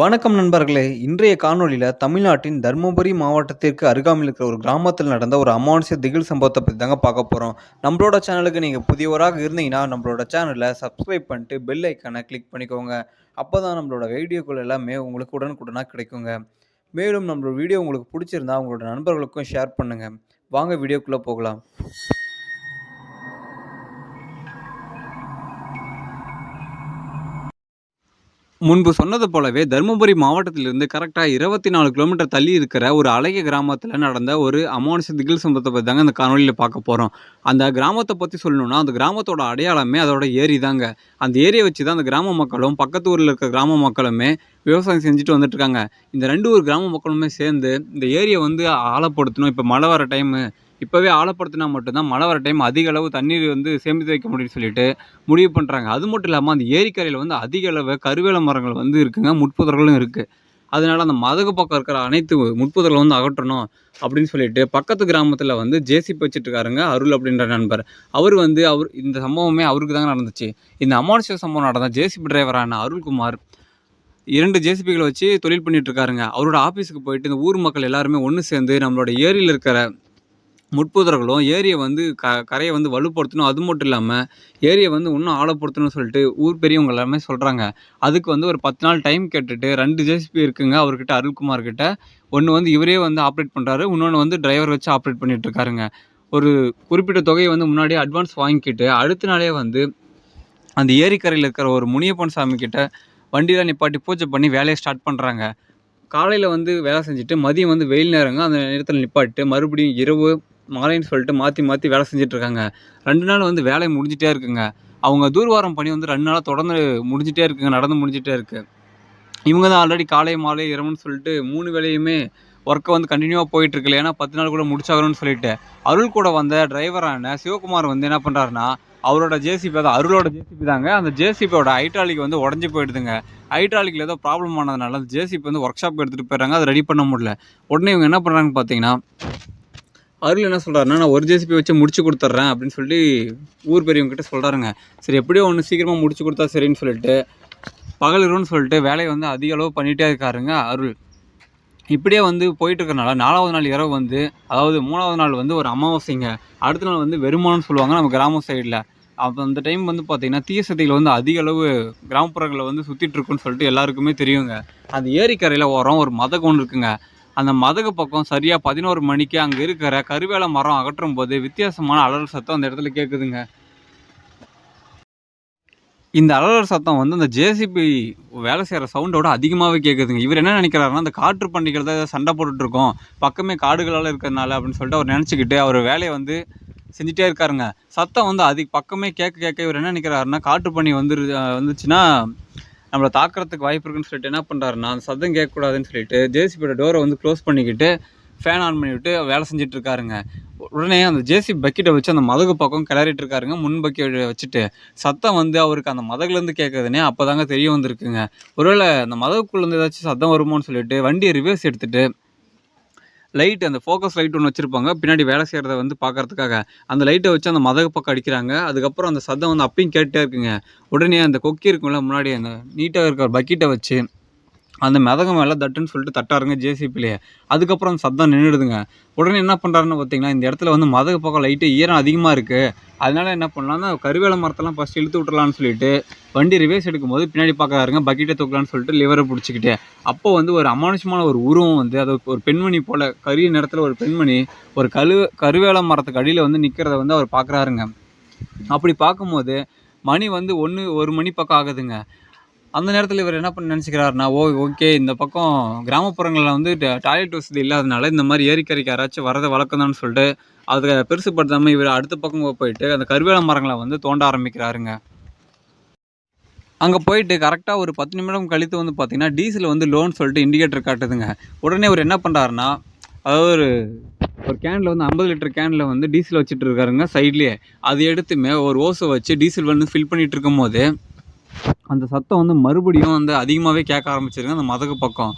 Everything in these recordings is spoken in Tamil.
வணக்கம் நண்பர்களே. இன்றைய காணொளியில் தமிழ்நாட்டின் தருமபுரி மாவட்டத்திற்கு அருகாமையில் இருக்கிற ஒரு கிராமத்தில் நடந்த ஒரு அமானுஷ திகில் சம்பவத்தை பற்றி தாங்க பார்க்க போகிறோம் நம்மளோட சேனலுக்கு நீங்கள் புதியவராக இருந்தீங்கன்னா நம்மளோட சேனலை சப்ஸ்கிரைப் பண்ணிட்டு பெல் ஐக்கானை கிளிக் பண்ணிக்கோங்க. அப்போ தான் நம்மளோட வீடியோக்கள் எல்லாமே உங்களுக்கு உடனுக்குடனாக கிடைக்குங்க. மேலும் நம்மளோட வீடியோ உங்களுக்கு பிடிச்சிருந்தா உங்களோட நண்பர்களுக்கும் ஷேர் பண்ணுங்கள் வாங்க வீடியோக்குள்ளே போகலாம். முன்பு சொன்னது போலவே தருமபுரி மாவட்டத்திலிருந்து கரெக்டாக இருபத்தி நாலு கிலோமீட்டர் தள்ளி இருக்கிற ஒரு அழகிய கிராமத்தில் நடந்த ஒரு அமானுஷ திகில் சம்பவத்தை பற்றி தாங்க இந்த காணொலியில் பார்க்க போகிறோம் அந்த கிராமத்தை பற்றி சொல்லணும்னா அந்த கிராமத்தோட அடையாளமே அதோட ஏரி தாங்க. அந்த ஏரியை வச்சு தான் அந்த கிராம மக்களும் பக்கத்து ஊரில் இருக்கிற கிராம மக்களுமே விவசாயம் செஞ்சுட்டு வந்துட்டுருக்காங்க இந்த ரெண்டு ஊர் கிராம மக்களுமே சேர்ந்து இந்த ஏரியை வந்து ஆழப்படுத்தணும். இப்போ மழை வர டைமு இப்போவே ஆழப்படுத்தினா மட்டும்தான் மழை வர டைம் அதிக அளவு தண்ணீர் வந்து சேமித்து வைக்க முடியும்னு சொல்லிட்டு முடிவு பண்ணுறாங்க அது மட்டும் இல்லாமல் அந்த ஏரிக்கரையில் வந்து அதிக அளவு கருவேல மரங்கள் வந்து இருக்குங்க. முட்புதர்களும் இருக்குது அதனால் அந்த மதகு பக்கம் இருக்கிற அனைத்து முட்புதர்களை வந்து அகற்றணும் அப்படின்னு சொல்லிட்டு பக்கத்து கிராமத்தில் வந்து ஜேசிபி வச்சுட்டு இருக்காருங்க அருள் அப்படின்ற நண்பர். அவர் வந்து அவர் இந்த சம்பவமே அவருக்கு தாங்க நடந்துச்சு. இந்த அமானுஷ சம்பவம் நடந்த ஜேசிபி டிரைவரான அருள்குமார் இரண்டு ஜேசிபிகளை வச்சு தொழில் பண்ணிட்டு இருக்காருங்க. அவரோட ஆஃபீஸுக்கு போயிட்டு இந்த ஊர் மக்கள் எல்லாருமே ஒன்று சேர்ந்து நம்மளோட ஏரியில் இருக்கிற முட்புதர்களும் ஏரியை வந்து க கரையை வந்து வலுப்படுத்தணும். அது மட்டும் இல்லாமல் ஏரியை வந்து இன்னும் ஆழப்படுத்தணும்னு சொல்லிட்டு ஊர் பெரியவங்க எல்லாமே சொல்கிறாங்க அதுக்கு வந்து ஒரு பத்து நாள் டைம் கேட்டுட்டு ரெண்டு ஜேசிபி இருக்குங்க அவர்கிட்ட அருள்குமார் கிட்ட ஒன்று வந்து இவரே வந்து ஆப்ரேட் பண்ணுறாரு இன்னொன்று வந்து டிரைவர் வச்சு ஆப்ரேட் பண்ணிட்டு இருக்காருங்க. ஒரு குறிப்பிட்ட தொகையை வந்து முன்னாடியே அட்வான்ஸ் வாங்கிக்கிட்டு அடுத்த நாளே வந்து அந்த ஏரிக்கரையில் இருக்கிற ஒரு முனியப்பன் சாமி கிட்ட வண்டியில் நிப்பாட்டி பூஜை பண்ணி வேலையை ஸ்டார்ட் பண்ணுறாங்க காலையில் வந்து வேலை செஞ்சுட்டு மதியம் வந்து வெயில் நேரங்க. அந்த நேரத்தில் நிப்பாட்டு மறுபடியும் இரவு மாலைன்னு சொல்லிட்டு மாற்றி மாற்றி வேலை செஞ்சிட்ருக்காங்க. ரெண்டு நாள் வந்து வேலை முடிஞ்சிட்டே இருக்குங்க. அவங்க தூர்வாரம் பணி வந்து ரெண்டு நாளாக தொடர்ந்து முடிஞ்சிட்டே இருக்குங்க நடந்து முடிஞ்சிட்டே இருக்குது இவங்க தான் ஆல்ரெடி காலை மாலை இரவுன்னு சொல்லிட்டு மூணு வேலையுமே ஒர்க்கை வந்து கண்டினியூவாக போயிட்டுருக்குல்ல ஏன்னா பத்து நாள் கூட முடிச்சாகணும்னு சொல்லிட்டு. அருள் கூட வந்த டிரைவரான சிவகுமார் வந்து என்ன பண்ணுறாருன்னா அவரோட ஜேசிபி தான் அருளோட ஜேசிபி தாங்க அந்த ஜேசிபியோட ஹைட்ராலிக் வந்து உடஞ்சி போயிடுதுங்க. ஹைட்ராலிக்கில் ஏதோ ப்ராப்ளம் ஆனதுனால அந்த ஜேசிபி வந்து ஒர்க் ஷாப் எடுத்துகிட்டு போயிடுறாங்க அதை ரெடி பண்ண முடியல. உடனே இவங்க என்ன பண்ணுறாங்கன்னு பார்த்தீங்கன்னா அருள் என்ன சொல்கிறாருன்னா நான் ஒரு ஜேசிபி வச்சு முடிச்சு கொடுத்துட்றேன் அப்படின்னு சொல்லி ஊர் பெரியவங்ககிட்ட சொல்கிறாருங்க சரி எப்படியோ ஒன்று சீக்கிரமாக முடிச்சு கொடுத்தா சரின்னு சொல்லிட்டு பகலிருன்னு சொல்லிட்டு வேலையை வந்து அதிக அளவு பண்ணிகிட்டே இருக்காருங்க அருள். இப்படியே வந்து போயிட்டு இருக்கறனால நாலாவது நாள் இரவு வந்து அதாவது மூணாவது நாள் வந்து ஒரு அமாவாசைங்க. அடுத்த நாள் வந்து வெறுமானம்னு சொல்லுவாங்க நம்ம கிராம சைடில். அப்போ அந்த டைம் வந்து பார்த்திங்கன்னா தீய சக்திகள் வந்து அதிக அளவு கிராமப்புறங்களில் வந்து சுற்றிட்டு இருக்குன்னு சொல்லிட்டு எல்லாருக்குமே தெரியுங்க. அந்த ஏரிக்கரையில் ஓரம் ஒரு மதகு ஒன்று இருக்குங்க. அந்த மதகு பக்கம் சரியாக பதினோரு மணிக்கு அங்கே இருக்கிற கருவேல மரம் அகற்றும் போது வித்தியாசமான அலறல் சத்தம் அந்த இடத்துல கேட்குதுங்க இந்த அலறல் சத்தம் வந்து அந்த ஜேசிபி வேலை செய்கிற சவுண்டோட அதிகமாகவே கேட்குதுங்க இவர் என்ன நினைக்கிறாருன்னா அந்த காற்று பண்டிகைகள் தான் சண்டை போட்டுட்ருக்கோம். பக்கமே காடுகளால் இருக்கிறதுனால அப்படின்னு சொல்லிட்டு அவர் நினச்சிக்கிட்டு அவர் வேலையை வந்து செஞ்சுட்டே இருக்காருங்க. சத்தம் வந்து அதுக்கு பக்கமே கேட்க கேட்க இவர் என்ன நினைக்கிறாருன்னா காற்று பண்ணி வந்துரு வந்துச்சுன்னா நம்மளை தாக்கிறதுக்கு வாய்ப்பு இருக்குன்னு சொல்லிட்டு என்ன பண்ணுறாருன்னா அந்த சத்தம் கேட்கக்கூடாதுன்னு சொல்லிட்டு ஜேசிபியோட டோரை வந்து க்ளோஸ் பண்ணிக்கிட்டு ஃபேன் ஆன் பண்ணிவிட்டு வேலை செஞ்சுட்டு இருக்காருங்க உடனே அந்த ஜேசி பக்கெட்டை வச்சு அந்த மதகு பக்கம் கிளறிட்டு இருக்காருங்க முன் பக்கெட் வச்சுட்டு சத்தம் வந்து அவருக்கு அந்த மதகுலேருந்து கேட்குதுனே அப்போ தாங்க தெரிய வந்திருக்குங்க. ஒருவேளை அந்த மதகுக்குள்ளேருந்து ஏதாச்சும் சத்தம் வருமோன்னு சொல்லிட்டு வண்டியை ரிவர்ஸ் எடுத்துகிட்டு லைட் அந்த ஃபோக்கஸ் லைட் ஒன்று வச்சுருப்பாங்க. பின்னாடி வேலை செய்கிறத வந்து பார்க்கறதுக்காக. அந்த லைட்டை வச்சு அந்த மதகு பக்கம் அடிக்கிறாங்க. அதுக்கப்புறம் அந்த சத்தம் வந்து அப்பயும் கேட்டே இருக்குங்க. உடனே அந்த கொக்கி இருக்கும்ல முன்னாடி அந்த நீட்டாக இருக்கிற பக்கெட்டை வச்சு அந்த மிதகம் மேலே தட்டுன்னு சொல்லிட்டு தட்டாருங்க ஜேசிபிலேயே அதுக்கப்புறம் அந்த சத்தம் நின்றுடுதுங்க உடனே என்ன பண்ணுறாருன்னு பார்த்தீங்கன்னா இந்த இடத்துல வந்து மதகு பக்கம் லைட்டு ஈரம் அதிகமாக இருக்குது அதனால் என்ன பண்ணலாம்னா கருவேல மரத்தெல்லாம் ஃபஸ்ட் இழுத்து விட்றலான்னு சொல்லிட்டு வண்டி ரிவேஸ் எடுக்கும்போது பின்னாடி பார்க்கறாருங்க பக்கெட்டை தூக்கலான்னு சொல்லிட்டு லிவரை பிடிச்சிக்கிட்டு. அப்போ வந்து ஒரு அமானுஷமான ஒரு உருவம் வந்து அது ஒரு பெண்மணி போல் கரிய நேரத்தில் ஒரு பெண்மணி ஒரு கழு கருவேல மரத்துக்கு அடியில் வந்து நிற்கிறத வந்து அவர் பார்க்குறாருங்க அப்படி பார்க்கும்போது மணி வந்து ஒன்று ஒரு மணி பக்கம் ஆகுதுங்க. அந்த நேரத்தில் இவர் என்ன பண்ணி நினச்சிக்கிறாருனா ஓ ஓகே இந்த பக்கம் கிராமப்புறங்களில் வந்து டாய்லெட் வசதி இல்லாதனால இந்த மாதிரி ஏரிக்கரைக்கு யாராச்சும் வரதை வழக்கம் சொல்லிட்டு அதை பெருசுப்படுத்தாமல் இவர் அடுத்த பக்கம் போயிட்டு அந்த கருவேல மரங்களை வந்து தோண்ட ஆரம்பிக்கிறாருங்க. அங்கே போயிட்டு கரெக்டாக ஒரு பத்து நிமிடம் கழித்து வந்து பார்த்தீங்கன்னா டீசல் வந்து லோன் சொல்லிட்டு இண்டிகேட்டர் காட்டுதுங்க. உடனே அவர் என்ன பண்ணுறாருனா அதாவது ஒரு ஒரு கேனில் வந்து ஐம்பது லிட்டர் கேனில் வந்து டீசல் வச்சுட்டு இருக்காருங்க சைட்லேயே. அது எடுத்துமே ஒரு ஓசை வச்சு டீசல் வந்து ஃபில் பண்ணிகிட்டு இருக்கும் போது அந்த சத்தம் வந்து மறுபடியும் வந்து அதிகமாகவே கேட்க ஆரம்பிச்சிருங்க அந்த மதகு பக்கம்.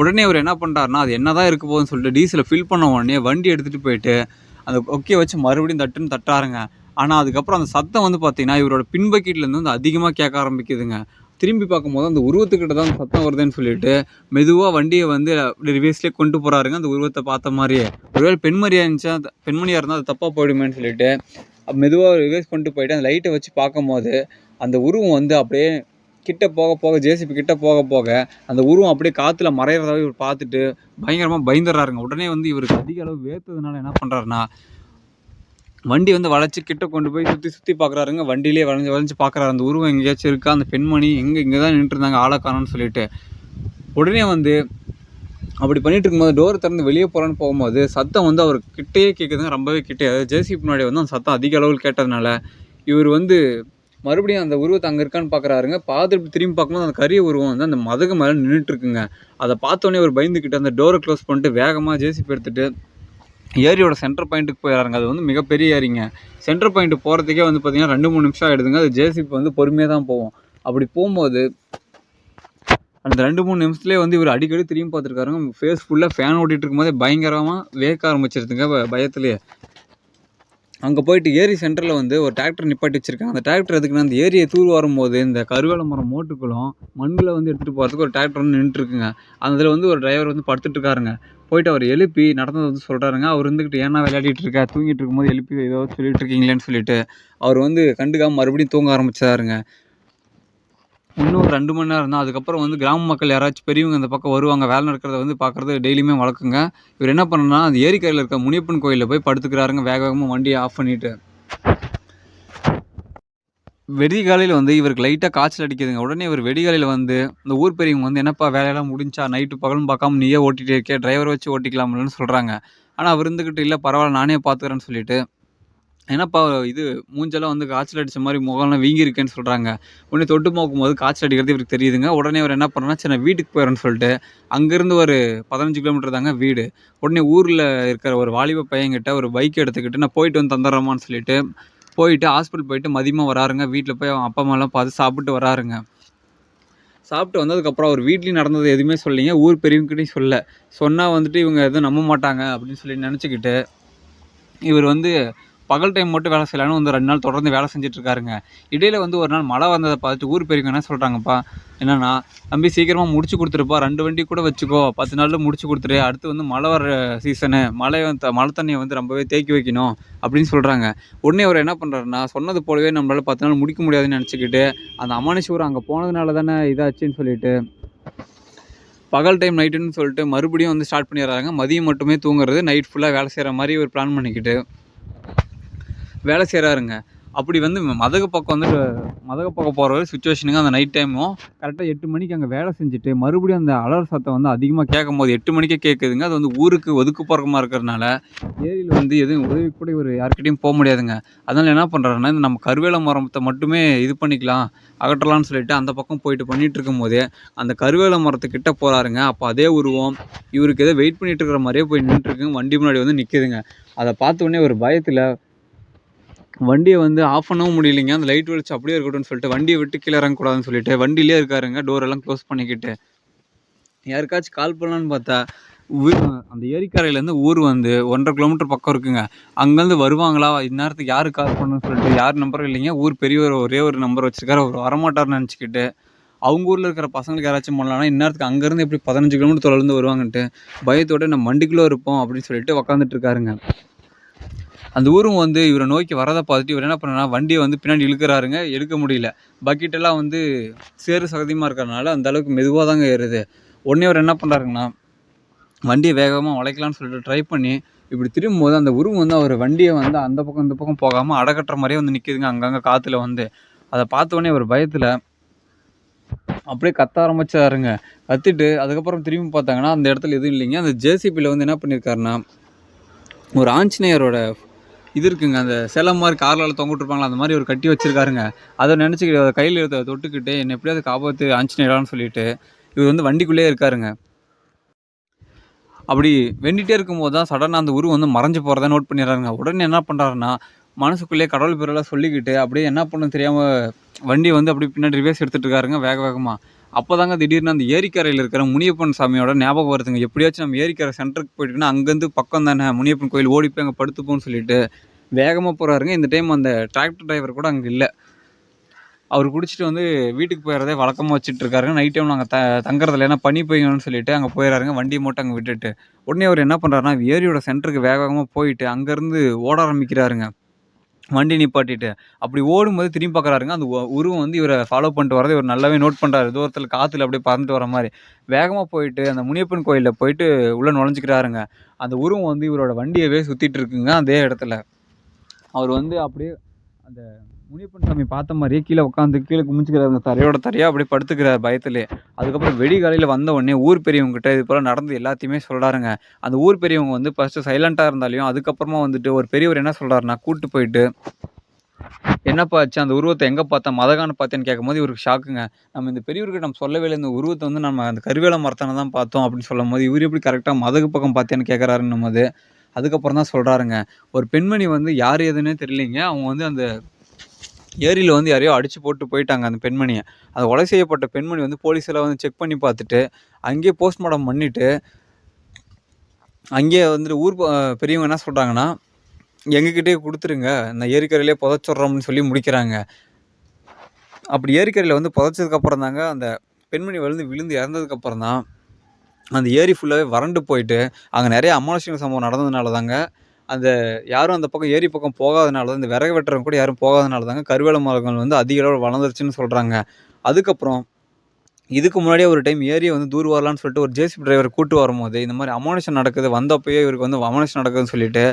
உடனே அவர் என்ன பண்ணுறாருனா அது என்ன தான் இருக்க போகுதுன்னு சொல்லிட்டு டீசலை ஃபில் பண்ண உடனே வண்டி எடுத்துகிட்டு போயிட்டு அந்த கொக்கியை வச்சு மறுபடியும் தட்டுன்னு தட்டாருங்க. ஆனால் அதுக்கப்புறம் அந்த சத்தம் வந்து பார்த்தீங்கன்னா இவரோட பின்பக்கீட்லேருந்து வந்து அதிகமாக கேட்க ஆரம்பிக்குதுங்க. திரும்பி பார்க்கும்போது அந்த உருவத்துக்கிட்ட தான் அந்த சத்தம் வருதுன்னு சொல்லிட்டு மெதுவாக வண்டியை வந்து ரிவேஸ்லேயே கொண்டு போகிறாருங்க அந்த உருவத்தை பார்த்த மாதிரியே. ஒருவேளை பெண்மணியாக இருந்துச்சா அந்த பெண்மணியாக இருந்தால் அது தப்பாக போயிடுமேன்னு சொல்லிட்டு மெதுவாக ரிவேஸ் கொண்டு போயிட்டு அந்த லைட்டை வச்சு பார்க்கும்போது அந்த உருவம் வந்து அப்படியே கிட்ட போக போக ஜேசிபி கிட்ட போக போக அந்த உருவம் அப்படியே காற்றுல மறையிறதாவே இவர் பார்த்துட்டு பயங்கரமாக பயந்துடுறாருங்க. உடனே வந்து இவருக்கு அதிக அளவு வேர்த்ததுனால என்ன பண்ணுறாருன்னா வண்டி வந்து வளைச்சி கிட்ட கொண்டு போய் சுற்றி சுற்றி பார்க்குறாருங்க வண்டியிலே வளைஞ்சு வளைஞ்சு பார்க்குறாரு அந்த உருவம் எங்கேயாச்சும் இருக்கா? அந்த பெண்மணி எங்கே இங்கே தான் நின்றுருந்தாங்க ஆளை சொல்லிட்டு. உடனே வந்து அப்படி பண்ணிட்டு இருக்கும்போது டோர் திறந்து வெளியே போகிறான்னு போகும்போது சத்தம் வந்து அவர் கிட்டேயே கேட்குதுங்க ரொம்பவே கிட்டே அதாவது ஜேசிபி முன்னாடி வந்து அந்த சத்தம் அதிக அளவில் கேட்டதுனால இவர் வந்து மறுபடியும் அந்த உருவத்தை அங்கே இருக்கான்னு பார்க்குறாருங்க பார்த்துட்டு திரும்பி பார்க்கும்போது அந்த கரிய உருவம் வந்து அந்த மதகு மேலே நின்றுட்டு இருக்குங்க அதை பார்த்தோன்னே அவர் பயந்துக்கிட்டு அந்த டோரை க்ளோஸ் பண்ணிட்டு வேகமாக ஜேசிபி எடுத்துகிட்டு ஏரியோட சென்டர் பாயிண்ட்டுக்கு போயிடறாங்க அது வந்து மிகப்பெரிய ஏரிங்க. சென்டர் பாயிண்ட் போகிறதுக்கே வந்து பார்த்திங்கன்னா ரெண்டு மூணு நிமிஷம் ஆகிடுதுங்க அது ஜேசிபி வந்து பொறுமையாக தான் போவோம். அப்படி போகும்போது அந்த ரெண்டு மூணு நிமிஷத்துலேயே வந்து இவர் அடிக்கடி திரும்பி பார்த்துருக்காருங்க. ஃபேஸ் ஃபுல்லாக ஃபேன் ஓட்டிகிட்டு இருக்கும்போதே பயங்கரமாக வேக்க ஆரம்பிச்சிருதுங்க. பயத்துலேயே. அங்கே போயிட்டு ஏரி சென்டரில் வந்து ஒரு டிராக்டர் நிப்பாட்டி வச்சுருக்காங்க. அந்த டிராக்டர் எதுக்குன்னா அந்த ஏரியை தூர் வரும்போது இந்த கருவேல மரம் மோட்டுக்களும் மண்ணில் வந்து எடுத்துகிட்டு போகிறதுக்கு ஒரு டிராக்டர் வந்து நின்றுட்டுருக்குங்க அந்த இதில் வந்து ஒரு டிரைவர் வந்து படுத்துட்டு இருக்காருங்க போயிட்டு அவர் எழுப்பி நடந்தது வந்து சொல்கிறாருங்க அவர் இருந்துக்கிட்டு ஏன்னா விளையாடிட்டு இருக்கா? தூங்கிட்டு இருக்கும்போது எழுப்பி ஏதோ சொல்லிட்டு இருக்கீங்களேன்னு சொல்லிட்டு அவர் வந்து கண்டுக்காமல் மறுபடியும் தூங்க ஆரம்பிச்சாருங்க. இன்னும் ஒரு ரெண்டு மணி நேரம் தான். அதுக்கப்புறம் வந்து கிராம மக்கள் யாராச்சும் பெரியவங்க இந்த பக்கம் வருவாங்க வேலை நடக்கிறத வந்து பார்க்குறது டெய்லியுமே வளர்க்குங்க இவர் என்ன பண்ணனா அந்த ஏரிக்கரையில் இருக்க முனியப்பன் கோயிலில் போய் படுத்துக்கிறாருங்க வேக வேகமாக வண்டியை ஆஃப் பண்ணிட்டு. வெடிகாலையில் வந்து இவருக்கு லைட்டாக காய்ச்சல் அடிக்குதுங்க. உடனே இவர் வெடிகாலையில் வந்து இந்த ஊர் பெரியவங்க வந்து என்னப்பா வேலையெல்லாம் முடிஞ்சா நைட்டு பகலும் பார்க்காம நீயே ஓட்டிகிட்டே இருக்கே டிரைவர் வச்சு ஓட்டிக்கலாம்லன்னு சொல்கிறாங்க ஆனால் அவர் இருந்துக்கிட்டு இல்லை பரவாயில்ல நானே பார்த்துக்கிறேன்னு சொல்லிட்டு என்னப்பா இது மூஞ்செல்லாம் வந்து காய்ச்சல் அடித்த மாதிரி முகம்லாம் வீங்கியிருக்கேன்னு சொல்கிறாங்க உடனே தொட்டு பார்க்கும்போது காய்ச்சல் அடிக்கிறது இவருக்கு தெரியுதுங்க. உடனே அவர் என்ன பண்ணுறா சரி வீட்டுக்கு போயிடறேன்னு சொல்லிட்டு அங்கேருந்து ஒரு பதினஞ்சு கிலோமீட்டர் தாங்க வீடு. உடனே ஊரில் இருக்கிற ஒரு வாலிப பையன்கிட்ட ஒரு பைக் எடுத்துக்கிட்டு நான் போயிட்டு வந்து தந்துடுறோமான்னு சொல்லிட்டு போயிட்டு ஹாஸ்பிட்டல் போயிட்டு மதியமாக வராருங்க. வீட்டில் போய் அவன் அப்பா அம்மாலாம் பார்த்து சாப்பிட்டு வராருங்க. சாப்பிட்டு வந்ததுக்கப்புறம் அவர் வீட்லேயும் நடந்தது எதுவுமே சொல்லிங்க ஊர் பெரியவங்ககிட்டையும் சொல்ல சொன்னால் வந்துட்டு இவங்க எதுவும் நம்ப மாட்டாங்க அப்படின்னு சொல்லி நினச்சிக்கிட்டு இவர் வந்து பகல் டைம் மட்டும் வேலை செய்யலான்னு வந்து ரெண்டு நாள் தொடர்ந்து வேலை செஞ்சுட்டு இருக்காருங்க இடையில வந்து ஒரு நாள் மழை வந்ததை பார்த்துட்டு ஊர் பெரியவங்க என்ன சொல்கிறாங்கப்பா என்னன்னா தம்பி சீக்கிரமாக முடிச்சு கொடுத்துருப்பா. ரெண்டு வண்டி கூட வச்சுக்கோ. பத்து நாளில் முடிச்சு கொடுத்துரு. அடுத்து வந்து மழை வர சீசனு மழை மழை தண்ணியை வந்து ரொம்பவே தேக்கி வைக்கணும். அப்படின்னு சொல்கிறாங்க உடனே அவர் என்ன பண்ணுறாருன்னா சொன்னது போலவே நம்மளால் பத்து நாள் முடிக்க முடியாதுன்னு நினச்சிக்கிட்டு அந்த அமானுஷூர் அங்கே போனதுனால தானே இதாச்சுன்னு சொல்லிட்டு பகல் டைம் நைட்டுன்னு சொல்லிட்டு மறுபடியும் வந்து ஸ்டார்ட் பண்ணிடுறாங்க. மதியம் மட்டுமே தூங்குறது நைட் ஃபுல்லாக வேலை செய்கிற மாதிரி ஒரு பிளான் பண்ணிக்கிட்டு வேலை செய்கிறாருங்க அப்படி வந்து மதக பக்கம் வந்து மதக பக்கம் போகிற ஒரு சுச்சுவேஷனுங்க அந்த நைட் டைமும் கரெக்டாக எட்டு மணிக்கு அங்கே வேலை செஞ்சுட்டு மறுபடியும் அந்த அலர் சத்தம் வந்து அதிகமாக கேட்கும் போது எட்டு மணிக்கே கேட்குதுங்க. அது வந்து ஊருக்கு ஒதுக்கு ஒதுக்குப்புறமா இருக்கிறனால ஏரியில் வந்து எதுவும் உதவி கூட ஒரு யார்கிட்டயும் போக முடியாதுங்க. அதனால் என்ன பண்ணுறாருன்னா இந்த நம்ம கருவேல மரத்தை மட்டுமே இது பண்ணிக்கலாம் அகற்றலாம்னு சொல்லிட்டு அந்த பக்கம் போயிட்டு பண்ணிட்டு இருக்கும்போதே அந்த கருவேல மரத்துக்கிட்ட போகிறாருங்க அப்போ அதே உருவம் இவருக்கு ஏதோ வெயிட் பண்ணிட்டு இருக்கிற மாதிரியே போய் நின்றுருக்குங்க வண்டி முன்னாடி வந்து நிற்குதுங்க அதை பார்த்த உடனே ஒரு பயத்தில் வண்டியை வந்து ஆஃப் பண்ணவும் முடியலைங்க. அந்த லைட் வெளிச்சம் அப்படியே இருக்கட்டும்னு சொல்லிட்டு வண்டியை விட்டு கீழே இறங்கக்கூடாதுன்னு சொல்லிட்டு வண்டியிலே இருக்காருங்க. டோர் எல்லாம் க்ளோஸ் பண்ணிக்கிட்டு. யாருக்காச்சும் கால் பண்ணலான்னு பார்த்தா அந்த ஏரிக்கரையிலேருந்து ஊர் வந்து ஒன்றரை கிலோமீட்டர் பக்கம் இருக்குங்க. அங்கேருந்து வருவாங்களா? இந்நேரத்துக்கு யார் கால் பண்ணணும்னு சொல்லிட்டு யார் நம்பரும் இல்லைங்க. ஊர் பெரியவர் ஒரே ஒரு நம்பர் வச்சிருக்காரு. அவர் வரமாட்டார்னு நினச்சிக்கிட்டு அவங்க ஊரில் இருக்கிற பசங்களுக்கு யாராச்சும் பண்ணலாம்னா இந்நேரத்துக்கு அங்கேருந்து எப்படி பதினஞ்சு கிலோமீட்டர் தொலைலேருந்து வருவாங்கன்ட்டு பயத்தோட நம்ம வண்டிக்குள்ளே இருப்போம் அப்படின்னு சொல்லிட்டு உக்காந்துட்டு இருக்காருங்க. அந்த ஊரும் வந்து இவரை நோக்கி வரதை பார்த்துட்டு இவர் என்ன பண்ணனா வண்டியை வந்து பின்னாடி இழுக்கிறாருங்க. எடுக்க முடியல. பக்கெட்டெல்லாம் வந்து சேறு சகதியமாக இருக்கிறனால அந்த அளவுக்கு மெதுவாக தாங்க ஏறுது. உடனே அவர் என்ன பண்ணுறாருங்கன்னா வண்டியை வேகமாக உழைக்கலாம்னு சொல்லிட்டு ட்ரை பண்ணி இப்படி திரும்பும் போது அந்த உருவம் வந்து அவர் வண்டியை வந்து அந்த பக்கம் இந்த பக்கம் போகாமல் அடக்கட்டுற மாதிரியே வந்து நிற்கிதுங்க அங்கங்கே காற்றுல வந்து. அதை பார்த்த அவர் ஒரு பயத்தில் அப்படியே கத்த ஆரம்பிச்சாருங்க. கத்திட்டு அதுக்கப்புறம் திரும்பி பார்த்தாங்கன்னா அந்த இடத்துல எதுவும் இல்லைங்க. அந்த ஜேசிபியில் வந்து என்ன பண்ணியிருக்காருன்னா ஒரு ஆஞ்சநேயரோட இது இருக்குங்க. அந்த சிலம் மாதிரி காரில் தொங்கிட்டுருப்பாங்களா அந்த மாதிரி ஒரு கட்டி வச்சிருக்காருங்க. அதை நினச்சிக்கிட்டு அதை கையில் எடுத்த தொட்டுக்கிட்டு என்னை எப்படியாவது காப்பாற்று ஆஞ்சநேயரான்னு சொல்லிட்டு இவர் வந்து வண்டிக்குள்ளேயே இருக்காருங்க. அப்படி வெண்டிகிட்டே இருக்கும்போது தான் சடனாக அந்த உருவம் வந்து மறைஞ்சு போகிறத நோட் பண்ணிடுறாருங்க. உடனே என்ன பண்ணுறாருன்னா மனசுக்குள்ளேயே கடவுள் பேரெல்லாம் சொல்லிக்கிட்டு அப்படியே என்ன பண்ணணும் தெரியாமல் வண்டியை வந்து அப்படியே பின்னாடி ரிவேஸ் எடுத்துகிட்டு இருக்காருங்க வேக வேகமாக அப்போ தாங்க திடீர்னு அந்த ஏரிக்கரையில் இருக்கிற முனியப்பன் சாமியோட ஞாபகம் வருதுங்க. எப்படியாச்சும் நம்ம ஏரிக்கரை சென்டருக்கு போயிட்டுன்னா அங்கேருந்து பக்கம் தானே முனியப்பன் கோயில் ஓடி போய் அங்கே படுத்துப்போம்னு சொல்லிட்டு வேகமாக போகிறாருங்க இந்த டைம் அந்த டிராக்டர் டிரைவர் கூட அங்கே இல்லை. அவர் குடிச்சிட்டு வந்து வீட்டுக்கு போயிடுறதே வழக்கமாக வச்சுட்டு இருக்காருங்க. நைட் டைம் நாங்கள் த தங்குறதில்ல ஏன்னா பனி பெய்யணும்னு சொல்லிட்டு அங்கே போயிடறாருங்க வண்டியை மட்டும் அங்கே விட்டுட்டு. உடனே அவர் என்ன பண்ணுறாருன்னா ஏரியோட சென்டருக்கு வேக வேகமாக போயிட்டு அங்கேருந்து ஓட ஆரம்பிக்கிறாருங்க. வண்டி நிப்பாட்டிட்டு அப்படி ஓடும்போது திரும்பி பார்க்குறாருங்க. அந்த உ- உருவம் வந்து இவரை ஃபாலோ பண்ணிட்டு வரதை இவர் நல்லாவே நோட் பண்ணுறாரு தூரத்தில் காற்றுல அப்படியே பறந்துட்டு வர மாதிரி. வேகமாக போயிட்டு அந்த முனியப்பன் கோயிலில் போயிட்டு உள்ளே நுழைஞ்சிக்கிறாருங்க. அந்த உருவம் வந்து இவரோட வண்டியவே சுற்றிட்டு இருக்குங்க அதே இடத்துல. அவர் வந்து அப்படியே அந்த முனியப்பன் சாமி பார்த்த மாதிரியே கீழே உட்காந்து கீழே குமிச்சுக்கிறாரு அந்த தரையோட தரையாக அப்படியே படுத்துக்கிறார் பயத்திலே. அதுக்கப்புறம் வெடிகாலையில் வந்த உடனே ஊர் பெரியவங்ககிட்ட இது போல் நடந்து எல்லாத்தையுமே சொல்கிறாருங்க அந்த ஊர் பெரியவங்க வந்து ஃபஸ்ட்டு சைலண்ட்டாக இருந்தாலையும் அதுக்கப்புறமா வந்துட்டு ஒரு பெரியவர் என்ன சொல்கிறாருன்னா கூப்பிட்டு போயிட்டு என்னப்பா ஆச்சு? அந்த உருவத்தை எங்கே பார்த்தேன் மதகான பார்த்தேன்னு கேட்கும்போது இவருக்கு ஷாக்குங்க நம்ம இந்த பெரியவர்கிட்ட நம்ம சொல்லவே இல்லை. இந்த உருவத்தை வந்து நம்ம அந்த கருவேல மரத்தான தான் பார்த்தோம் அப்படின்னு சொல்லும் போது இவர் எப்படி கரெக்டாக மதகு பக்கம் பார்த்தேன்னு கேட்குறாருன்னும் போது அதுக்கப்புறம் தான் சொல்கிறாருங்க ஒரு பெண்மணி வந்து யார் எதுன்னே தெரியலைங்க. அவங்க வந்து அந்த ஏரியில் வந்து யாரையோ அடித்து போட்டு போயிட்டாங்க அந்த பெண்மணியை. அது கொலை செய்யப்பட்ட பெண்மணி வந்து போலீஸில் வந்து செக் பண்ணி பார்த்துட்டு அங்கேயே போஸ்ட்மார்ட்டம் பண்ணிவிட்டு அங்கேயே வந்துட்டு ஊர் பெரியவங்க என்ன சொல்கிறாங்கன்னா எங்ககிட்டயே கொடுத்துருங்க இந்த ஏரிக்கரையிலே புதைச்சிட்றோம்னு சொல்லி முடிக்கிறாங்க. அப்படி ஏரிக்கரையில் வந்து புதைச்சதுக்கப்புறம் தாங்க அந்த பெண்மணி விழுந்து விழுந்து இறந்ததுக்கப்புறம் தான் அந்த ஏரி ஃபுல்லாகவே வறண்டு போயிட்டு அங்கே நிறைய அமானுஷ்ய சம்பவம் நடந்ததுனால தாங்க அந்த யாரும் அந்த பக்கம் ஏரி பக்கம் போகாதனால தான் இந்த விறகு வெட்டுறவங்க கூட யாரும் போகாதனால தாங்க கருவேல மரங்கள் வந்து அதிக அளவில் வளர்ந்துருச்சுன்னு சொல்கிறாங்க அதுக்கப்புறம் இதுக்கு முன்னாடியே ஒரு டைம் ஏரியை வந்து தூர் வரலான்னு சொல்லிட்டு ஒரு ஜேசிபி டிரைவர் கூட்டு வரும்போது இந்த மாதிரி அமானுஷம் நடக்குது வந்தப்பயே இவருக்கு வந்து அமானுஷம் நடக்குதுன்னு சொல்லிட்டு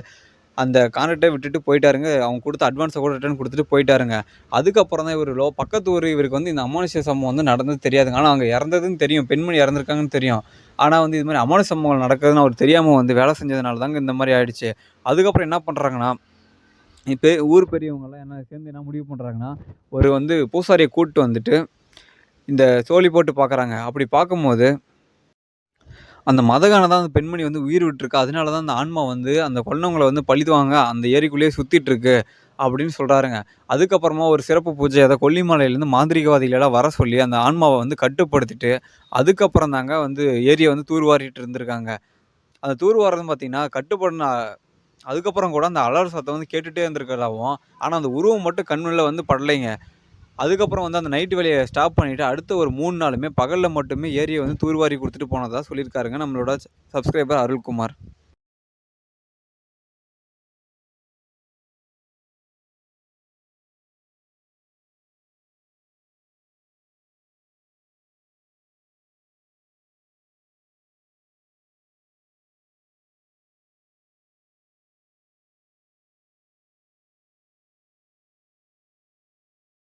அந்த கான்ட்ராக்டை விட்டுட்டு போயிட்டாருங்க. அவங்க கொடுத்த அட்வான்ஸை கூட ரிட்டர்ன் கொடுத்துட்டு போயிட்டாருங்க. அதுக்கப்புறம் தான் இவர் லோ பக்கத்து ஊர் இவருக்கு வந்து இந்த அமானுஷ்ய சம்பவம் வந்து நடந்தது தெரியாதுங்க. ஆனால் அங்கே இறந்ததுன்னு தெரியும். பெண்மணி இறந்துருக்காங்கன்னு தெரியும். ஆனால் வந்து இது மாதிரி அமானுஷ சம்பவங்கள் நடக்குதுன்னு அவர் தெரியாமல் வந்து வேலை செஞ்சதுனால தாங்க இந்த மாதிரி ஆயிடுச்சு. அதுக்கப்புறம் என்ன பண்ணுறாங்கன்னா இப்போ ஊர் பெரியவங்கெல்லாம் என்ன சேர்ந்து என்ன முடிவு பண்ணுறாங்கன்னா ஒரு வந்து பூசாரியை கூப்பிட்டு வந்துட்டு இந்த சோழி போட்டு பார்க்குறாங்க அப்படி பார்க்கும்போது அந்த மதகான தான் அந்த பெண்மணி வந்து உயிர் விட்டுருக்கு. அதனால தான் அந்த ஆன்மா வந்து அந்த கொல்லவங்களை வந்து பழிதுவாங்க. அந்த ஏரிக்குள்ளேயே சுற்றிட்டுருக்கு அப்படின்னு சொல்கிறாருங்க அதுக்கப்புறமா ஒரு சிறப்பு பூஜை அதை கொல்லிமலையிலேருந்து மாந்திரிகவாதிகளெல்லாம் வர சொல்லி அந்த ஆன்மாவை வந்து கட்டுப்படுத்திட்டு அதுக்கப்புறம் தாங்க வந்து ஏரியை வந்து தூர்வாரிட்டு இருந்திருக்காங்க. அந்த தூர்வாரது பார்த்தீங்கன்னா கட்டுப்படின அதுக்கப்புறம் கூட அந்த அலர் சத்தம் வந்து கேட்டுகிட்டே இருந்திருக்கிறதாவும் ஆனால் அந்த உருவம் மட்டும் கண்ணில் வந்து படலைங்க. அதுக்கப்புறம் வந்து அந்த நைட்டு வேலையை ஸ்டாப் பண்ணிவிட்டு அடுத்த ஒரு மூணு நாளுமே பகலில் மட்டுமே ஏரியை வந்து தூர்வாரி கொடுத்துட்டு போனதாக சொல்லியிருக்காருங்க நம்மளோட சப்ஸ்கிரைபர் அருள்குமார்.